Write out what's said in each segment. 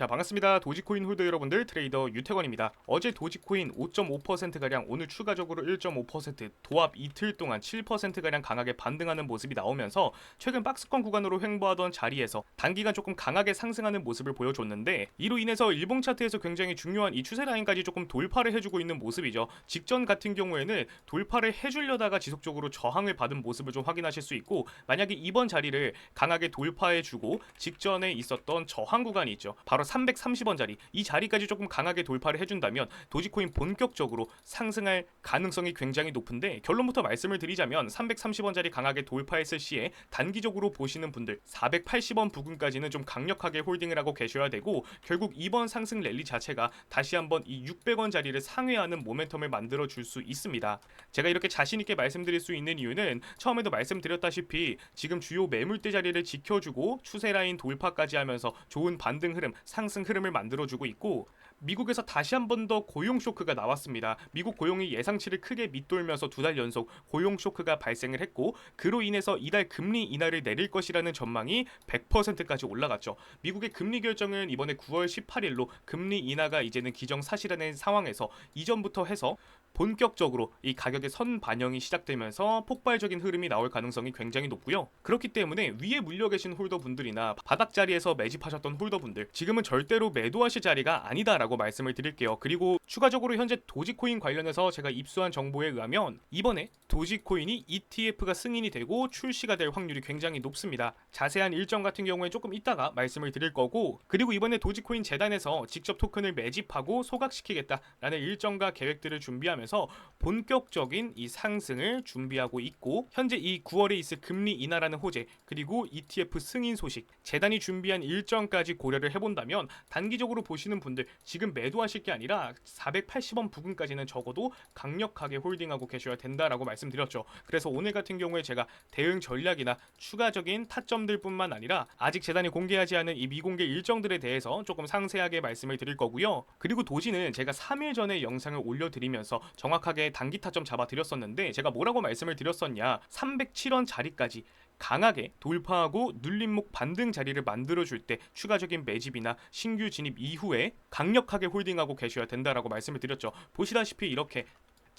자 반갑습니다. 도지코인 홀더 여러분들 트레이더 유태권입니다. 어제 도지코인 5.5%가량 오늘 추가적으로 1.5% 도합 이틀 동안 7%가량 강하게 반등하는 모습이 나오면서 최근 박스권 구간으로 횡보하던 자리에서 단기간 조금 강하게 상승하는 모습을 보여줬는데 이로 인해서 일봉 차트에서 굉장히 중요한 이 추세 라인까지 조금 돌파를 해주고 있는 모습이죠. 직전 같은 경우에는 돌파를 해주려다가 지속적으로 저항을 받은 모습을 좀 확인하실 수 있고 만약에 이번 자리를 강하게 돌파해주고 직전에 있었던 저항 구간이 있죠. 바로 330원짜리 이 자리까지 조금 강하게 돌파를 해준다면 도지코인 본격적으로 상승할 가능성이 굉장히 높은데 결론부터 말씀을 드리자면 330원짜리 강하게 돌파했을 시에 단기적으로 보시는 분들 480원 부근까지는 좀 강력하게 홀딩을 하고 계셔야 되고 결국 이번 상승 랠리 자체가 다시 한번 이 600원짜리를 상회하는 모멘텀을 만들어 줄 수 있습니다. 제가 이렇게 자신 있게 말씀드릴 수 있는 이유는 처음에도 말씀드렸다시피 지금 주요 매물대 자리를 지켜주고 추세 라인 돌파까지 하면서 좋은 반등 흐름, 상승 흐름을 만들어주고 있고 미국에서 다시 한 번 더 고용 쇼크가 나왔습니다. 미국 고용이 예상치를 크게 밑돌면서 두 달 연속 고용 쇼크가 발생을 했고 그로 인해서 이달 금리 인하를 내릴 것이라는 전망이 100%까지 올라갔죠. 미국의 금리 결정은 이번에 9월 18일로 금리 인하가 이제는 기정사실화된 상황에서 이전부터 해서 본격적으로 이 가격의 선 반영이 시작되면서 폭발적인 흐름이 나올 가능성이 굉장히 높고요. 그렇기 때문에 위에 물려 계신 홀더분들이나 바닥 자리에서 매집하셨던 홀더분들 지금은 절대로 매도하실 자리가 아니다라고 말씀을 드릴게요. 그리고 추가적으로 현재 도지코인 관련해서 제가 입수한 정보에 의하면 이번에 도지코인이 ETF가 승인이 되고 출시가 될 확률이 굉장히 높습니다. 자세한 일정 같은 경우에 조금 이따가 말씀을 드릴 거고 그리고 이번에 도지코인 재단에서 직접 토큰을 매집하고 소각시키겠다라는 일정과 계획들을 준비하면 서 본격적인 이 상승을 준비하고 있고 현재 이 9월에 있을 금리 인하라는 호재 그리고 ETF 승인 소식 재단이 준비한 일정까지 고려를 해본다면 단기적으로 보시는 분들 지금 매도하실 게 아니라 480원 부근까지는 적어도 강력하게 홀딩하고 계셔야 된다라고 말씀드렸죠. 그래서 오늘 같은 경우에 제가 대응 전략이나 추가적인 타점들뿐만 아니라 아직 재단이 공개하지 않은 이 미공개 일정들에 대해서 조금 상세하게 말씀을 드릴 거고요. 그리고 도지는 제가 3일 전에 영상을 올려드리면서 정확하게 단기 타점 잡아드렸었는데 제가 뭐라고 말씀을 드렸었냐 307원 자리까지 강하게 돌파하고 눌림목 반등 자리를 만들어줄 때 추가적인 매집이나 신규 진입 이후에 강력하게 홀딩하고 계셔야 된다라고 말씀을 드렸죠. 보시다시피 이렇게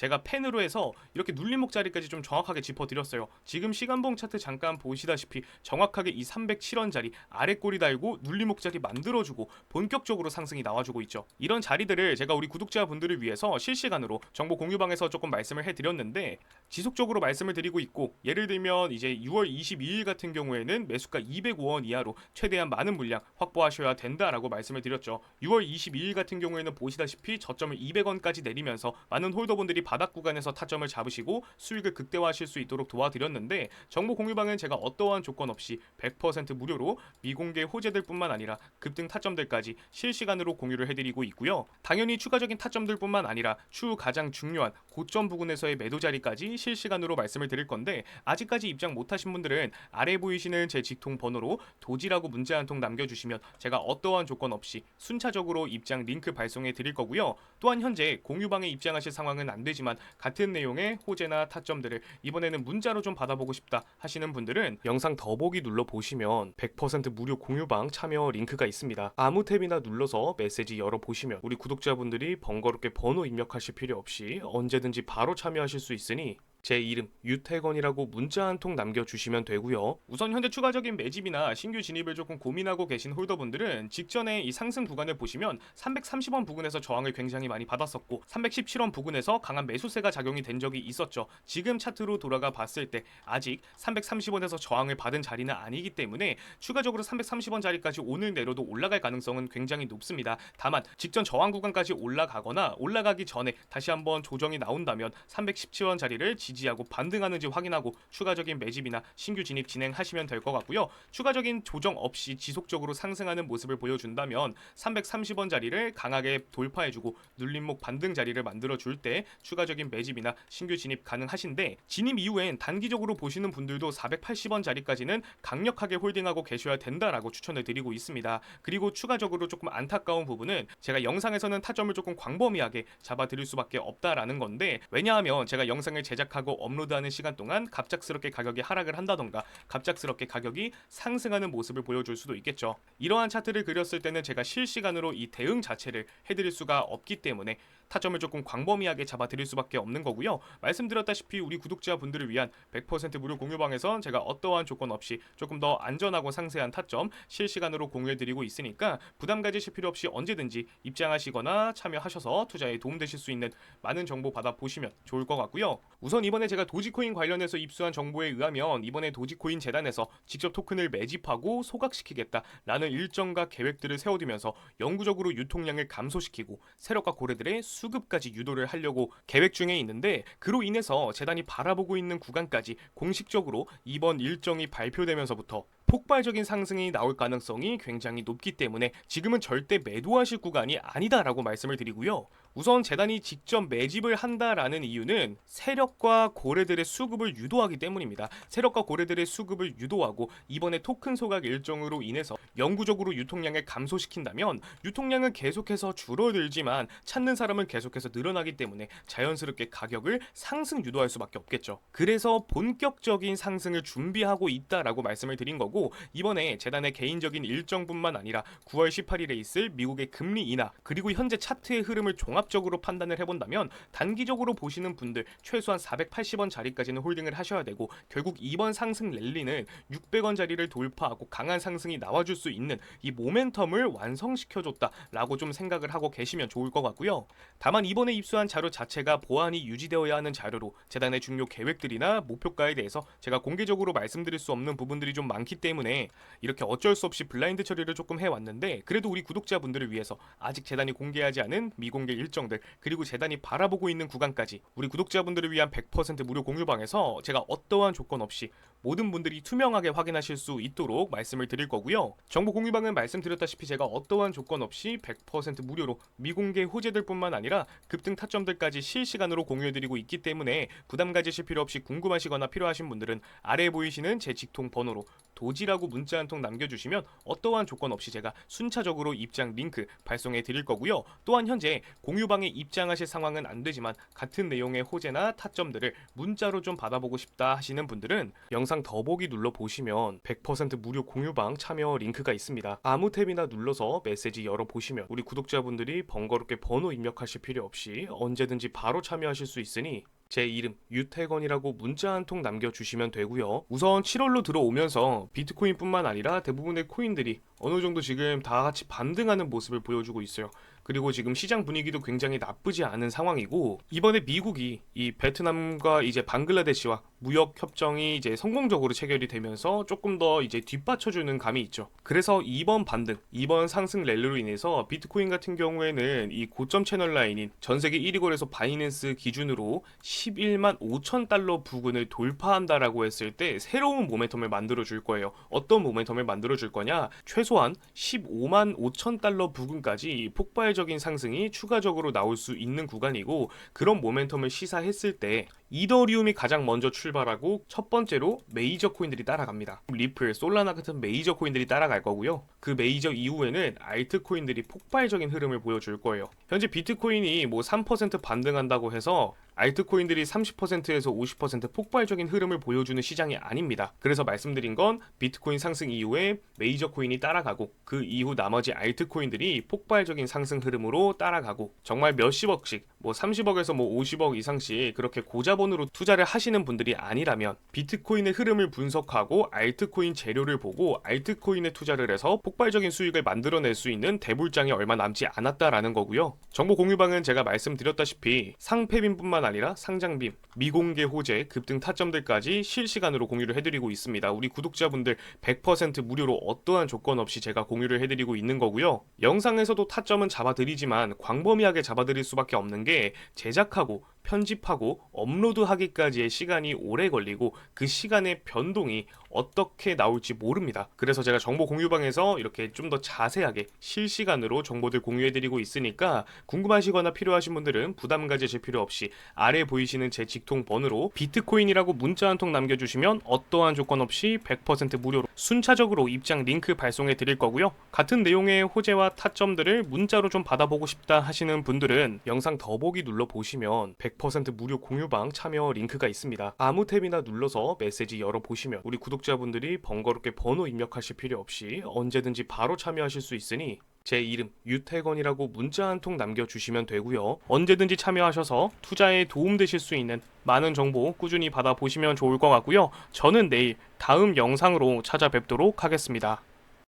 제가 펜으로 해서 이렇게 눌림목 자리까지 좀 정확하게 짚어드렸어요. 지금 시간봉 차트 잠깐 보시다시피 정확하게 이 307원 자리 아래 꼬리 달고 눌림목 자리 만들어주고 본격적으로 상승이 나와주고 있죠. 이런 자리들을 제가 우리 구독자분들을 위해서 실시간으로 정보 공유방에서 조금 말씀을 해드렸는데 지속적으로 말씀을 드리고 있고 예를 들면 이제 6월 22일 같은 경우에는 매수가 205원 이하로 최대한 많은 물량 확보하셔야 된다라고 말씀을 드렸죠. 6월 22일 같은 경우에는 보시다시피 저점을 200원까지 내리면서 많은 홀더분들이 바닥 구간에서 타점을 잡으시고 수익을 극대화하실 수 있도록 도와드렸는데 정보 공유방은 제가 어떠한 조건 없이 100% 무료로 미공개 호재들뿐만 아니라 급등 타점들까지 실시간으로 공유를 해드리고 있고요. 당연히 추가적인 타점들뿐만 아니라 추후 가장 중요한 고점 부근에서의 매도 자리까지 실시간으로 말씀을 드릴 건데 아직까지 입장 못하신 분들은 아래 보이시는 제 직통 번호로 도지라고 문자 한 통 남겨주시면 제가 어떠한 조건 없이 순차적으로 입장 링크 발송해 드릴 거고요. 또한 현재 공유방에 입장하실 상황은 안 되지만 같은 내용의 호재나 타점들을 이번에는 문자로 좀 받아보고 싶다 하시는 분들은 영상 더보기 눌러 보시면 100% 무료 공유방 참여 링크가 있습니다. 아무 탭이나 눌러서 메시지 열어 보시면 우리 구독자분들이 번거롭게 번호 입력하실 필요 없이 언제든 지 바로 참여하실 수 있으니 제 이름 유태건이라고 문자 한 통 남겨주시면 되고요. 우선 현재 추가적인 매집이나 신규 진입을 조금 고민하고 계신 홀더분들은 직전에 이 상승 구간을 보시면 330원 부근에서 저항을 굉장히 많이 받았었고 317원 부근에서 강한 매수세가 작용이 된 적이 있었죠. 지금 차트로 돌아가 봤을 때 아직 330원에서 저항을 받은 자리는 아니기 때문에 추가적으로 330원 자리까지 오늘 내로도 올라갈 가능성은 굉장히 높습니다. 다만 직전 저항 구간까지 올라가거나 올라가기 전에 다시 한번 조정이 나온다면 317원 자리를 지 지하고 반등하는지 확인하고 추가적인 매집이나 신규 진입 진행하시면 될 것 같고요. 추가적인 조정 없이 지속적으로 상승하는 모습을 보여준다면 330원 자리를 강하게 돌파해주고 눌림목 반등 자리를 만들어 줄 때 추가적인 매집이나 신규 진입 가능하신데 진입 이후엔 단기적으로 보시는 분들도 480원 자리까지는 강력하게 홀딩하고 계셔야 된다라고 추천을 드리고 있습니다. 그리고 추가적으로 조금 안타까운 부분은 제가 영상에서는 타점을 조금 광범위하게 잡아드릴 수밖에 없다라는 건데 왜냐하면 제가 영상을 제작하기 제작 하고 업로드하는 시간 동안 갑작스럽게 가격이 하락을 한다던가 갑작스럽게 가격이 상승하는 모습을 보여줄 수도 있겠죠. 이러한 차트를 그렸을 때는 제가 실시간으로 이 대응 자체를 해드릴 수가 없기 때문에 타점을 조금 광범위하게 잡아드릴 수밖에 없는 거고요. 말씀드렸다시피 우리 구독자분들을 위한 100% 무료 공유방에선 제가 어떠한 조건 없이 조금 더 안전하고 상세한 타점 실시간으로 공유해드리고 있으니까 부담 가지실 필요 없이 언제든지 입장하시거나 참여하셔서 투자에 도움되실 수 있는 많은 정보 받아보시면 좋을 것 같고요. 우선 이 번에 제가 도지코인 관련해서 입수한 정보에 의하면 이번에 도지코인 재단에서 직접 토큰을 매집하고 소각시키겠다라는 일정과 계획들을 세워두면서 영구적으로 유통량을 감소시키고 세력과 고래들의 수급까지 유도를 하려고 계획 중에 있는데 그로 인해서 재단이 바라보고 있는 구간까지 공식적으로 이번 일정이 발표되면서부터 폭발적인 상승이 나올 가능성이 굉장히 높기 때문에 지금은 절대 매도하실 구간이 아니다라고 말씀을 드리고요. 우선 재단이 직접 매집을 한다라는 이유는 세력과 고래들의 수급을 유도하기 때문입니다. 세력과 고래들의 수급을 유도하고 이번에 토큰 소각 일정으로 인해서 영구적으로 유통량을 감소시킨다면 유통량은 계속해서 줄어들지만 찾는 사람은 계속해서 늘어나기 때문에 자연스럽게 가격을 상승 유도할 수밖에 없겠죠. 그래서 본격적인 상승을 준비하고 있다라고 말씀을 드린 거고 이번에 재단의 개인적인 일정뿐만 아니라 9월 18일에 있을 미국의 금리 인하 그리고 현재 차트의 흐름을 종합 적으로 판단을 해본다면 단기적으로 보시는 분들 최소한 480원 자리까지는 홀딩을 하셔야 되고 결국 이번 상승 랠리는 600원 자리를 돌파하고 강한 상승이 나와줄 수 있는 이 모멘텀을 완성시켜줬다라고 좀 생각을 하고 계시면 좋을 것 같고요. 다만 이번에 입수한 자료 자체가 보안이 유지되어야 하는 자료로 재단의 중요 계획들이나 목표가에 대해서 제가 공개적으로 말씀드릴 수 없는 부분들이 좀 많기 때문에 이렇게 어쩔 수 없이 블라인드 처리를 조금 해왔는데 그래도 우리 구독자분들을 위해서 아직 재단이 공개하지 않은 미공개 일정들 그리고 재단이 바라보고 있는 구간까지 우리 구독자분들을 위한 100% 무료 공유방에서 제가 어떠한 조건 없이 모든 분들이 투명하게 확인하실 수 있도록 말씀을 드릴 거고요. 정보 공유방은 말씀드렸다시피 제가 어떠한 조건 없이 100% 무료로 미공개 호재들 뿐만 아니라 급등 타점들까지 실시간으로 공유해드리고 있기 때문에 부담 가지실 필요 없이 궁금하시거나 필요하신 분들은 아래에 보이시는 제 직통 번호로 도지라고 문자 한 통 남겨주시면 어떠한 조건 없이 제가 순차적으로 입장 링크 발송해 드릴 거고요. 또한 현재 공유방에 입장하실 상황은 안 되지만 같은 내용의 호재나 타점들을 문자로 좀 받아보고 싶다 하시는 분들은 영상 더보기 눌러 보시면 100% 무료 공유방 참여 링크가 있습니다. 아무 탭이나 눌러서 메시지 열어 보시면 우리 구독자분들이 번거롭게 번호 입력하실 필요 없이 언제든지 바로 참여하실 수 있으니 제 이름 유태건이라고 문자 한 통 남겨주시면 되고요. 우선 7월로 들어오면서 비트코인뿐만 아니라 대부분의 코인들이 어느 정도 지금 다 같이 반등하는 모습을 보여주고 있어요. 그리고 지금 시장 분위기도 굉장히 나쁘지 않은 상황이고 이번에 미국이 이 베트남과 이제 방글라데시와 무역 협정이 이제 성공적으로 체결이 되면서 조금 더 이제 뒷받쳐주는 감이 있죠. 그래서 이번 반등, 이번 상승 랠리로 인해서 비트코인 같은 경우에는 이 고점 채널 라인인 전 세계 1위 거래소 바이낸스 기준으로 11만 5천 달러 부근을 돌파한다라고 했을 때 새로운 모멘텀을 만들어 줄 거예요. 어떤 모멘텀을 만들어 줄 거냐? 최소한 15만 5천 달러 부근까지 폭발적인 상승이 추가적으로 나올 수 있는 구간이고 그런 모멘텀을 시사했을 때 이더리움이 가장 먼저 출발하고 첫 번째로 메이저 코인들이 따라갑니다. 리플, 솔라나 같은 메이저 코인들이 따라갈 거고요. 그 메이저 이후에는 알트 코인들이 폭발적인 흐름을 보여줄 거예요. 현재 비트코인이 뭐 3% 반등한다고 해서 알트코인들이 30%에서 50% 폭발적인 흐름을 보여주는 시장이 아닙니다. 그래서 말씀드린 건 비트코인 상승 이후에 메이저 코인이 따라가고 그 이후 나머지 알트코인들이 폭발적인 상승 흐름으로 따라가고 정말 몇십억씩 뭐 30억에서 뭐 50억 이상씩 그렇게 고자본으로 투자를 하시는 분들이 아니라면 비트코인의 흐름을 분석하고 알트코인 재료를 보고 알트코인에 투자를 해서 폭발적인 수익을 만들어낼 수 있는 대불장이 얼마 남지 않았다라는 거고요. 정보 공유방은 제가 말씀드렸다시피 상패빈뿐만 아니라 상장빔, 미공개 호재, 급등 타점들까지 실시간으로 공유를 해드리고 있습니다. 우리 구독자분들 100% 무료로 어떠한 조건 없이 제가 공유를 해드리고 있는 거고요. 영상에서도 타점은 잡아드리지만 광범위하게 잡아드릴 수밖에 없는 게 제작하고 편집하고 업로드하기까지의 시간이 오래 걸리고 그 시간의 변동이 어떻게 나올지 모릅니다. 그래서 제가 정보 공유방에서 이렇게 좀 더 자세하게 실시간으로 정보들 공유해드리고 있으니까 궁금하시거나 필요하신 분들은 부담 가지실 필요 없이 아래 보이시는 제 직통 번호로 비트코인이라고 문자 한 통 남겨주시면 어떠한 조건 없이 100% 무료로 순차적으로 입장 링크 발송해 드릴 거고요. 같은 내용의 호재와 타점들을 문자로 좀 받아보고 싶다 하시는 분들은 영상 더보기 눌러 보시면 100% 무료 공유방 참여 링크가 있습니다. 아무 탭이나 눌러서 메시지 열어보시면 우리 구독자분들이 번거롭게 번호 입력하실 필요 없이 언제든지 바로 참여하실 수 있으니 제 이름 유태건이라고 문자 한 통 남겨주시면 되고요. 언제든지 참여하셔서 투자에 도움되실 수 있는 많은 정보 꾸준히 받아보시면 좋을 것 같고요. 저는 내일 다음 영상으로 찾아뵙도록 하겠습니다.